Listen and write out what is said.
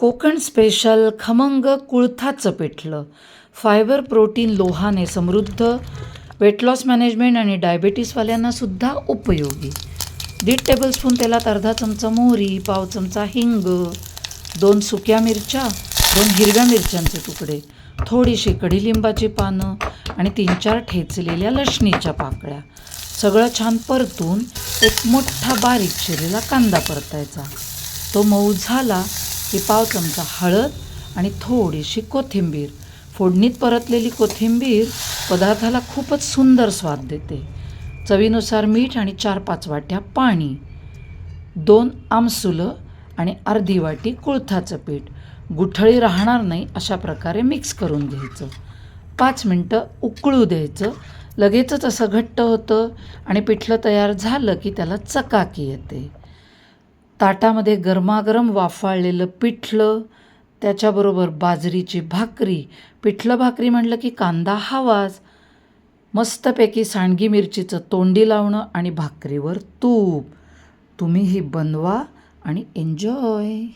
Konkan special खमंग कुळथाचं पिठलं. Fibre protein लोहाने समृद्ध वेट लॉस मॅनेजमेंट आणि डायबेटीसवाल्यांना सुद्धा उपयोगी. दीड टेबलस्पून तेलात अर्धा चमचा मोहरी पाव चमचा हिंग दोन सुक्या मिरच्या दोन हिरव्या मिरच्यांचे तुकडे थोडीशी कढीलिंबाची पानं आणि तीन चार ठेचलेल्या लसणीच्या पाकळ्या. सगळं छान परतून एक मोठा बारीक शिरेला कांदा परतायचा. तो मऊ झाला की पाव चमचा हळद आणि थोडीशी कोथिंबीर. फोडणीत परतलेली कोथिंबीर पदार्थाला खूपच सुंदर स्वाद देते. चवीनुसार मीठ आणि चार पाच वाट्या पाणी दोन आमसुलं आणि अर्धी वाटी कुळथाचं पीठ. गुठळी राहणार नाही अशा प्रकारे मिक्स करून घ्यायचं. पाच मिनटं उकळू द्यायचं. लगेचच असं घट्ट होतं आणि पिठलं तयार झालं की त्याला चकाकी येते. ताटामध्ये गरमागरम वाफाळलेलं पिठलं त्याच्याबरोबर बाजरीची भाकरी. पिठलं भाकरी म्हटलं की कांदा हवाच मस्तपैकी सांडगी मिरचीचं तोंडी लावणं आणि भाकरीवर तूप. तुम्हीही बनवा आणि एन्जॉय